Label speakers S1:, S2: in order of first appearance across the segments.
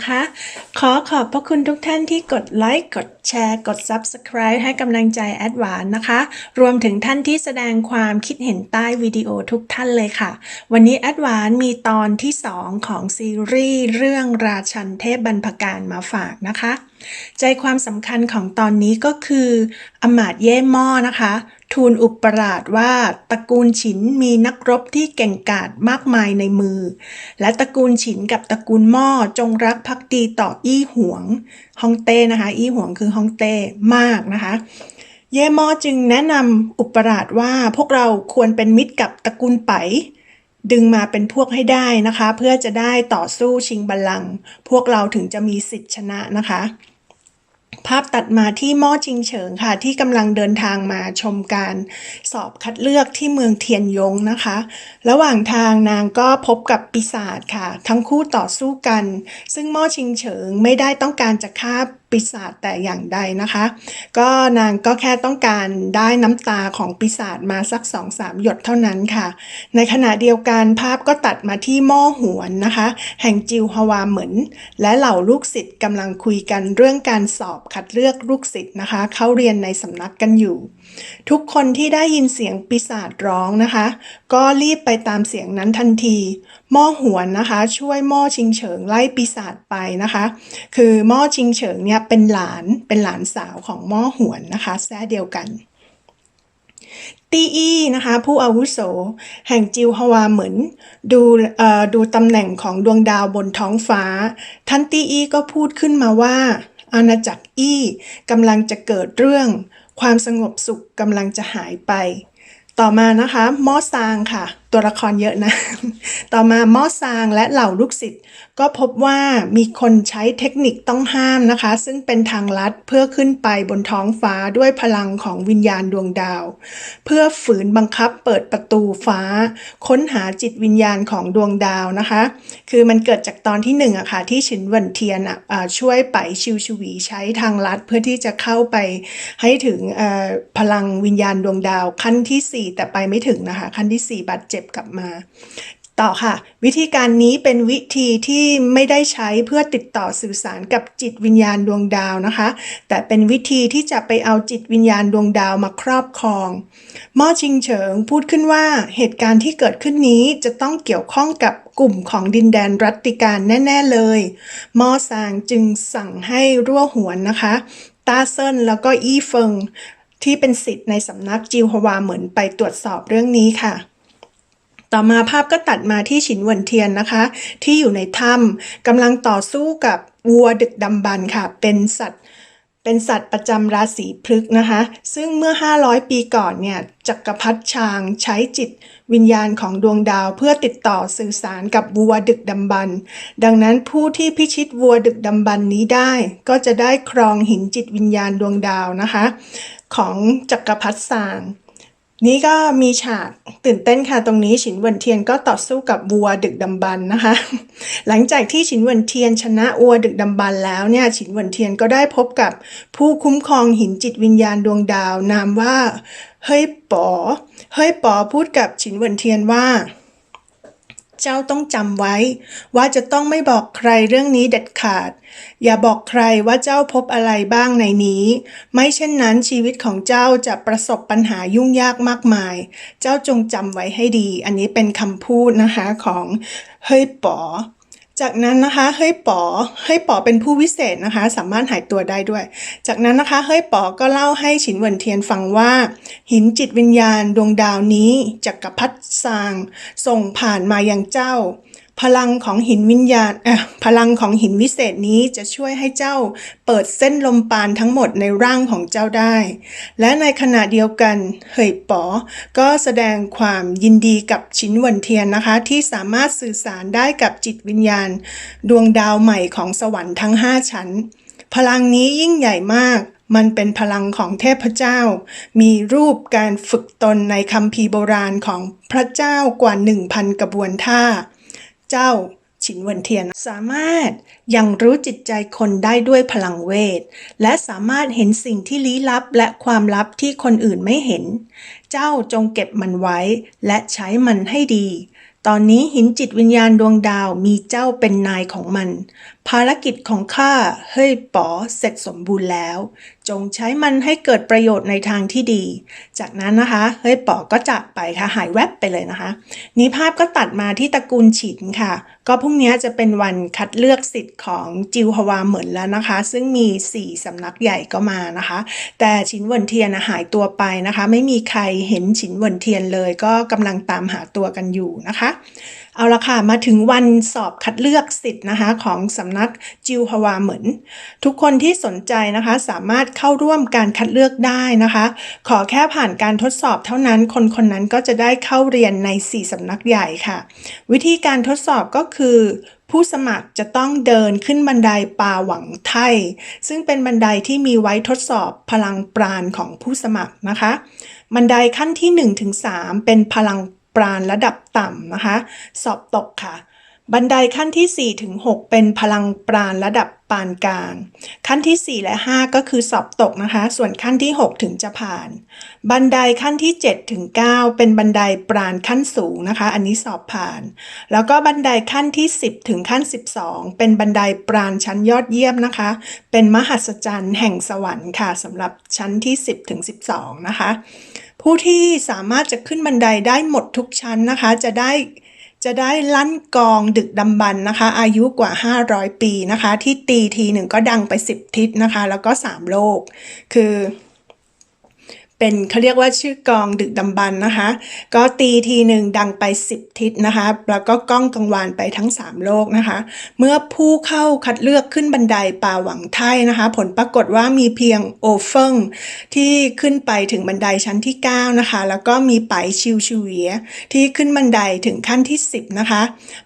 S1: นะคะ ขอขอบพระคุณทุกท่านที่กดไลค์ กดแชร์ กด Subscribe ให้กำลังใจแอดวานนะคะ รวมถึงท่านที่แสดงความคิดเห็นใต้วิดีโอทุกท่านเลยค่ะ วันนี้แอดวานมีตอนที่ 2 ของซีรีส์เรื่องราชันเทพบรรพการมาฝากนะคะ ใจความสำคัญของตอนนี้ก็คืออมาตย์เย่หม้อนะคะ ทูลอุปราชว่าตระกูลฉินมีนักรบที่เก่งกาจมากมายในมือ และตระกูลฉินกับตระกูลหม้อจงรักภักดีต่ออี้หวงฮองเต้นะคะ อี้หวงคือฮองเต้มากนะคะ เย่หม้อจึงแนะนำอุปราชว่าพวกเราควรเป็นมิตรกับตระกูลไปดึงมาเป็นพวกให้ได้นะคะ เพื่อจะได้ต่อสู้ชิงบัลลังก์พวกเราถึงจะมีสิทธิชนะนะคะ ภาพตัดมาที่ม่อชิงเฉิงค่ะ ที่กำลังเดินทางมาชมการสอบคัดเลือกที่เมืองเทียนยงนะคะ ระหว่างทางนางก็พบกับปีศาจค่ะ ทั้งคู่ต่อสู้กัน ซึ่งม่อชิงเฉิงไม่ได้ต้องการจะฆ่า ปีศาจแต่อย่างใดนะคะ ก็นางก็แค่ต้องการได้น้ำตาของปีศาจมาสักสองสามหยดเท่านั้นค่ะ ในขณะเดียวกันภาพก็ตัดมาที่หม้อหวนนะคะ แห่งจิวฮวาเหมือน และเหล่าลูกศิษย์กำลังคุยกันเรื่องการสอบคัดเลือกลูกศิษย์นะคะ เข้าเรียนในสำนักกันอยู่ ทุกคนที่ได้ยินเสียงปีศาจร้องนะคะ ก็รีบไปตามเสียงนั้นทันที หม้อหวนนะคะ ช่วยหม้อชิงเฉิงไล่ปีศาจไปนะคะ คือหม้อชิงเฉิงเนี่ยเป็นหลานเป็นหลานสาวของหม้อหวนนะคะแท้เดียวกันตีอี้นะคะผู้อาวุโส แห่งจิวฮวาเหมือนดูเอ่อดูตำแหน่งของดวงดาวบนท้องฟ้า ท่านตีอี้ก็พูดขึ้นมาว่า อาณาจักรอี้กำลังจะเกิดเรื่อง ความสงบสุขกำลังจะหายไป ต่อมานะคะมอซางค่ะ ตัวละครเยอะนะ ต่อมามอซางและเหล่าลูกศิษย์ก็พบว่ามีคนใช้เทคนิคต้องห้ามนะคะ ซึ่งเป็นทางลัดเพื่อขึ้นไปบนท้องฟ้าด้วยพลังของวิญญาณดวงดาว เพื่อฝืนบังคับเปิดประตูฟ้า ค้นหาจิตวิญญาณของดวงดาวนะคะ คือมันเกิดจากตอนที่หนึ่งอะค่ะที่ฉินเวินเทียนอะอ่าช่วยไปชิวชวีใช้ทางลัดเพื่อที่จะเข้าไปให้ถึงพลังวิญญาณดวงดาวขั้นที่ 4 แต่ไปไม่ถึงนะคะ ขั้นที่ 4 บาดเจ็บกลับมา ต่อค่ะ วิธีการนี้เป็นวิธีที่ไม่ได้ใช้เพื่อติดต่อสื่อสารกับจิตวิญญาณดวงดาวนะคะ แต่เป็นวิธีที่จะไปเอาจิตวิญญาณดวงดาวมาครอบครองม้อชิงเฉิงพูดขึ้นว่าเหตุการณ์ที่เกิดขึ้นนี้จะต้องเกี่ยวข้องกับกลุ่มของดินแดนรัตติการแน่ ๆ เลย มอซางจึงสั่งให้รั่วหวนนะคะ ตาเซินแล้วก็อี้เฟิงที่เป็นสิทธิ์ในสำนักจิวฮวาเหมือนไปตรวจสอบเรื่องนี้ค่ะ ต่อมาภาพก็ตัดมาที่ฉินเหวินเทียนนะคะ ที่อยู่ในถ้ำกำลังต่อสู้กับวัวดึกดำบรรพ์ค่ะ เป็นสัตว์เป็นสัตว์ประจำราศีพฤกษ์นะคะ ซึ่งเมื่อ 500 ปีก่อนเนี่ยจักรพรรดิชางใช้จิตวิญญาณของดวงดาวเพื่อติดต่อสื่อสารกับวัวดึกดำบรรพ์ดังนั้นผู้ที่พิชิตวัวดึกดำบรรพ์นี้ได้ ก็จะได้ครองหินจิตวิญญาณดวงดาวนะคะ ของจักรพรรดิซาง นี่ก็มีฉากตื่นเต้นค่ะตรงนี้ฉินเวินเทียนก็ต่อสู้กับวัวดึกดำบรรพ์นะคะ หลังจากที่ฉินเวินเทียนชนะวัวดึกดำบรรพ์แล้วเนี่ยฉินเวินเทียนก็ได้พบกับผู้คุ้มครองหินจิตวิญญาณดวงดาว นามว่าเฮ้ยป๋อเฮ้ยป๋อพูดกับฉินเวินเทียนว่า เจ้าต้องจำไว้ ว่าจะต้องไม่บอกใครเรื่องนี้เด็ดขาด อย่าบอกใครว่าเจ้าพบอะไรบ้างในนี้ ไม่เช่นนั้นชีวิตของเจ้าจะประสบปัญหายุ่งยากมากมาย เจ้าจงจำไว้ให้ดี อันนี้เป็นคำพูดนะคะของเฮ้ยป๋อ จากนั้นนะคะเฮ้ยป๋อเฮ้ยป๋อเป็นผู้วิเศษนะคะ สามารถหายตัวได้ด้วย จากนั้นนะคะเฮ้ยป๋อก็เล่าให้ฉินเหวินเทียนฟังว่า หินจิตวิญญาณดวงดาวนี้จักกรพรรดิซาง ส่งผ่านมายังเจ้า พลังของหินวิญญาณพลังของหินวิเศษนี้จะช่วยให้เจ้าเปิดเส้นลมปานทั้งหมดในร่างของเจ้าได้ และในขณะเดียวกันเฮยป๋อ ก็แสดงความยินดีกับชิ้นวินเทียนนะคะ ที่สามารถสื่อสารได้กับจิตวิญญาณ ดวงดาวใหม่ของสวรรค์ทั้ง 5 ชั้น พลังนี้ยิ่งใหญ่มาก มันเป็นพลังของเทพเจ้า มีรูปการฝึกตนในคัมภีโบราณของพระเจ้ากว่า 1,000 กระบวนท่า เจ้าฉินเวินเทียนสามารถยังรู้จิตใจคนได้ด้วยพลังเวท และสามารถเห็นสิ่งที่ลี้ลับและความลับที่คนอื่นไม่เห็น เจ้าจงเก็บมันไว้และใช้มันให้ดี ตอนนี้หินจิตวิญญาณดวงดาวมีเจ้าเป็นนายของมัน ภารกิจของข้าเฮ้ยป๋อเสร็จสมบูรณ์แล้ว จงใช้มันให้เกิดประโยชน์ในทางที่ดี จากนั้นนะคะเฮ้ยป๋อก็จากไปค่ะหายแวบไปเลยนะคะ นี้ภาพก็ตัดมาที่ตระกูลฉินค่ะ ก็พรุ่งนี้จะเป็นวันคัดเลือกสิทธิ์ของจิวฮวาเหมินแล้วนะคะ ซึ่งมี 4 สำนักใหญ่ก็มานะคะ แต่ฉินเวินเทียนหายตัวไปนะคะ ไม่มีใครเห็นฉินเวินเทียนเลย ก็กำลังตามหาตัวกันอยู่นะคะเอาละค่ะ มาถึงวันสอบคัดเลือกสิทธิ์นะคะของสำนักจิวฮวาเหมินทุกคนที่สนใจนะคะสามารถเข้าร่วมการคัดเลือกได้นะคะ ขอแค่ผ่านการทดสอบเท่านั้นคนคนนั้นก็จะได้เข้าเรียนใน 4สำนักใหญ่ค่ะ วิธีการทดสอบก็คือผู้สมัครจะต้องเดินขึ้นบันไดปาหวังไทย ซึ่งเป็นบันไดที่มีไว้ทดสอบพลังปราณของผู้สมัครนะคะ บันไดขั้นที่1ถึง3เป็นพลัง ปราณระดับต่ำนะคะ สอบตกค่ะ บันไดขั้นที่ 4 ถึง 6 เป็นพลังปราณระดับปานกลาง ขั้นที่ 4 และ 5 ก็คือสอบตกนะคะ ส่วนขั้นที่ 6 ถึงจะผ่าน บันไดขั้นที่ 7 ถึง 9 เป็นบันไดปราณขั้นสูงนะคะ อันนี้สอบผ่าน แล้วก็บันไดขั้นที่ 10 ถึงขั้น 12 เป็นบันไดปราณชั้นยอดเยี่ยมนะคะ เป็นมหัศจรรย์แห่งสวรรค์ค่ะสำหรับชั้นที่ 10 ถึง 12 นะคะ ผู้ที่สามารถจะขึ้นบันไดได้หมดทุกชั้นนะคะ จะได้จะได้ลั่นกองดึกดำบรรพ์นะคะ อายุกว่า 500 ปีนะคะ ที่ตีทีหนึ่งก็ดังไป 10 ทิศนะคะ แล้วก็ 3 โลก คือ เป็นเขาเรียกว่าชื่อกองดึกดำบรรพ์นะคะ ก็ตีทีหนึ่งดังไป 10 ทิศนะคะ แล้วก็กล้องกังวานไปทั้ง 3 โลกนะคะ เมื่อผู้เข้าคัดเลือกขึ้นบันไดป่าหวังไทนะคะ ผลปรากฏว่ามีเพียงโอเฟิงที่ขึ้นไปถึงบันไดชั้นที่ 9 นะคะ แล้วก็มีไปชิวชูเวียที่ขึ้นบันไดถึงขั้นที่ 10 นะคะ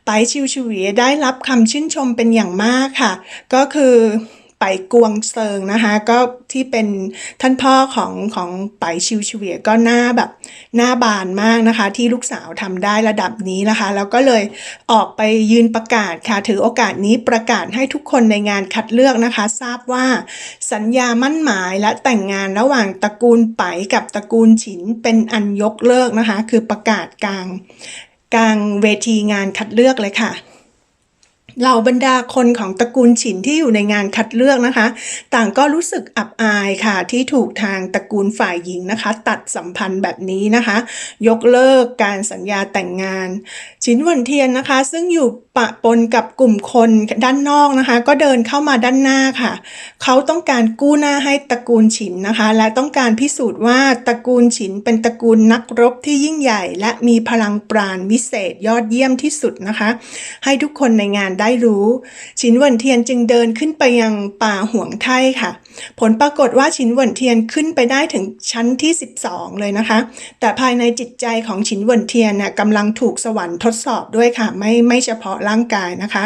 S1: ไปชิวชูเวียได้รับคำชื่นชมเป็นอย่างมากค่ะ ก็คือ ไปกวงเซิงนะคะ ก็ที่เป็นท่านพ่อของของไปชิวชเวียก็หน้าแบบหน้าบานมากนะคะ ที่ลูกสาวทำได้ระดับนี้นะคะ แล้วก็เลยออกไปยืนประกาศค่ะ ถือโอกาสนี้ประกาศให้ทุกคนในงานคัดเลือกนะคะ ทราบว่าสัญญามั่นหมายและแต่งงานระหว่างตระกูลไปกับตระกูลฉินเป็นอันยกเลิกนะคะ คือประกาศกลางกลางเวทีงานคัดเลือกเลยค่ะ เหล่าบรรดาคนของตระกูลฉินที่อยู่ในงานคัดเลือกนะคะ ต่างก็รู้สึกอับอายค่ะที่ถูกทางตระกูลฝ่ายหญิงนะคะ ตัดสัมพันธ์แบบนี้นะคะ ยกเลิกการสัญญาแต่งงานฉินหวนเทียนนะคะ ซึ่งอยู่ ปะปนกับกลุ่มคนด้านนอกนะคะ ก็เดินเข้ามาด้านหน้าค่ะ เขาต้องการกู้หน้าให้ตระกูลฉินนะคะ และต้องการพิสูจน์ว่าตระกูลฉินเป็นตระกูลนักรบที่ยิ่งใหญ่ และมีพลังปราณวิเศษยอดเยี่ยมที่สุดนะคะ ให้ทุกคนในงานได้รู้ฉินวินเทียนจึงเดินขึ้นไปยังป่าห่วงไท่ค่ะ ผลปรากฏว่าฉินเหวินเทียนขึ้นไปได้ถึงชั้นที่ 12 เลยนะคะ แต่ภายในจิตใจของฉินเหวินเทียนน่ะกำลังถูกสวรรค์ทดสอบด้วยค่ะ ไม่ไม่เฉพาะร่างกายนะคะ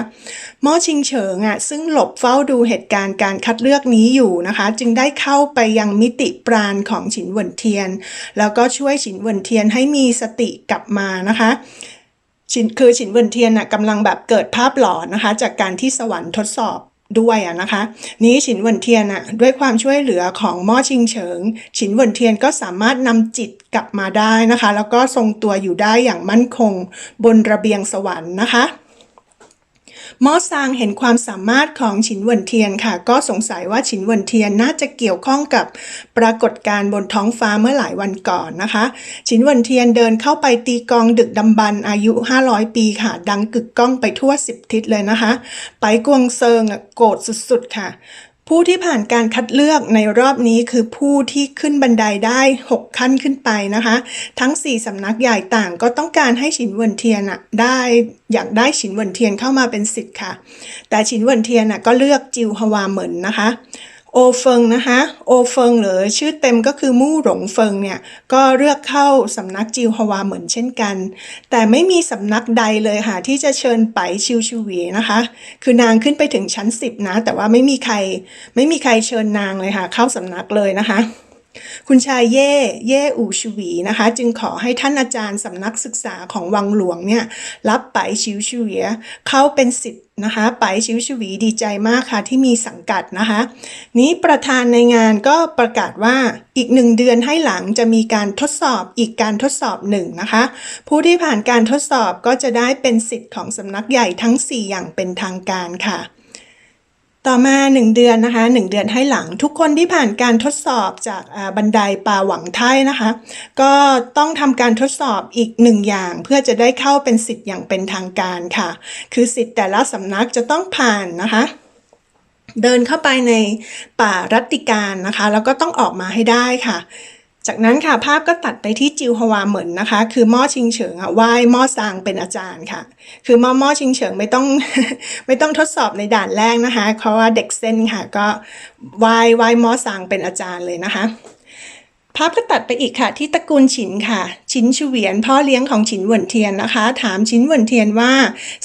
S1: ม้อชิงเฉิงอะซึ่งหลบเฝ้าดูเหตุการณ์การคัดเลือกนี้อยู่นะคะ จึงได้เข้าไปยังมิติปราณของฉินเหวินเทียน แล้วก็ช่วยฉินเหวินเทียนให้มีสติกลับมานะคะฉินคือฉินเวินเทียนน่ะกำลังแบบเกิดภาพหลอนนะคะ จากการที่สวรรค์ทดสอบ ด้วยอะนะคะ นี้ฉินเวินเทียนอะด้วยความช่วยเหลือของม่อชิงเฉิง ฉินเวินเทียนก็สามารถนำจิตกลับมาได้นะคะ แล้วก็ทรงตัวอยู่ได้อย่างมั่นคง บนระเบียงสวรรค์นะคะ มอซางเห็นความสามารถของฉินเวินเทียนค่ะ ก็สงสัยว่าฉินเวินเทียนน่าจะเกี่ยวข้องกับปรากฏการณ์บนท้องฟ้าเมื่อหลายวันก่อนนะคะ ฉินเวินเทียนเดินเข้าไปตีกองดึกดำบรรพ์อายุ 500 ปีค่ะ ดังกึกก้องไปทั่ว 10 ทิศเลยนะคะ ไปกวงเซิงโกรธสุดๆค่ะ ผู้ที่ผ่านการคัดเลือกในรอบนี้คือผู้ที่ขึ้นบันไดได้ 6 ขั้นขึ้นไปนะคะ ทั้ง 4สำนักใหญ่ต่างก็ต้องการให้ฉินเวินเทียนอะได้อยากได้ฉินเวินเทียนเข้ามาเป็นสิทธิ์ค่ะ แต่ฉินเวินเทียนอะก็เลือกจิวฮวาเหมินนะคะ อเฟิงนะคะโอเฟิงหรือชื่อเต็มก็คือมู่หลงเฟิงเนี่ยก็เลือกเข้าสำนักจิวฮวาเหมือนเช่นกัน แต่ไม่มีสำนักใดเลยค่ะ ที่จะเชิญไปชิวชูวีนะคะ คือนางขึ้นไปถึงชั้น 10 นะ แต่ว่าไม่มีใครไม่มีใครเชิญนางเลยค่ะ เข้าสำนักเลยนะคะ คุณชายเย่เย่อูชวีนะคะ จึงขอให้ท่านอาจารย์สำนักศึกษาของวังหลวงเนี่ยรับไปชิวชูเวียเข้าเป็นสิทธิ์นะคะไปชิวชวีดีใจมากค่ะที่มีสังกัดนะคะ นี้ประธานในงานก็ประกาศว่าอีกหนึ่งเดือนให้หลังจะมีการทดสอบอีกการทดสอบหนึ่งนะคะ ผู้ที่ผ่านการทดสอบก็จะได้เป็นสิทธิ์ของสำนักใหญ่ทั้ง 4 อย่างเป็นทางการค่ะ ต่อมา 1 เดือนนะคะ1เดือนให้หลัง ทุกคนที่ผ่านการทดสอบจากบันไดป่าหวังไทยนะคะ ก็ต้องทำการทดสอบอีกหนึ่งอย่าง เพื่อจะได้เข้าเป็นสิทธิ์อย่างเป็นทางการค่ะ คือสิทธิ์แต่ละสำนักจะต้องผ่านนะคะเดินเข้าไปในป่ารัตติการนะคะ แล้วก็ต้องออกมาให้ได้ค่ะ จากนั้นค่ะภาพก็ตัดไปที่จิวฮวาเหมินนะคะ คือหม้อชิงเฉิงอะไหว้หม้อซางเป็นอาจารย์ค่ะ คือหม้อหม้อชิงเฉิงไม่ต้องไม่ต้องทดสอบในด่านแรกนะคะเพราะว่าเด็กเส้นค่ะก็ไหว้ไหว้หม้อซางเป็นอาจารย์เลยนะคะ ภาพก็ตัดไปอีกค่ะที่ตระกูลฉินค่ะ ฉินชูเวียนพ่อเลี้ยงของฉินเหวินเทียนนะคะ ถามฉินเหวินเทียนว่า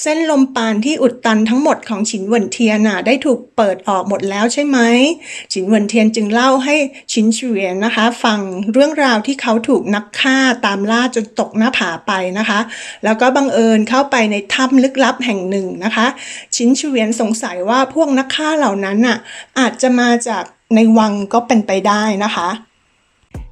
S1: เส้นลมปานที่อุดตันทั้งหมดของฉินเหวินเทียนน่ะได้ถูกเปิดออกหมดแล้วใช่ไหมฉินเหวินเทียนจึงเล่าให้ฉินชูเวียนนะคะ ฟังเรื่องราวที่เขาถูกนักฆ่าตามล่าจนตกหน้าผาไปนะคะ แล้วก็บังเอิญเข้าไปในถ้ำลึกลับแห่งหนึ่งนะคะชินชูเวียนสงสัยว่าพวกนักฆ่าเหล่านั้นน่ะอาจจะมาจากในวังก็เป็นไปได้นะคะ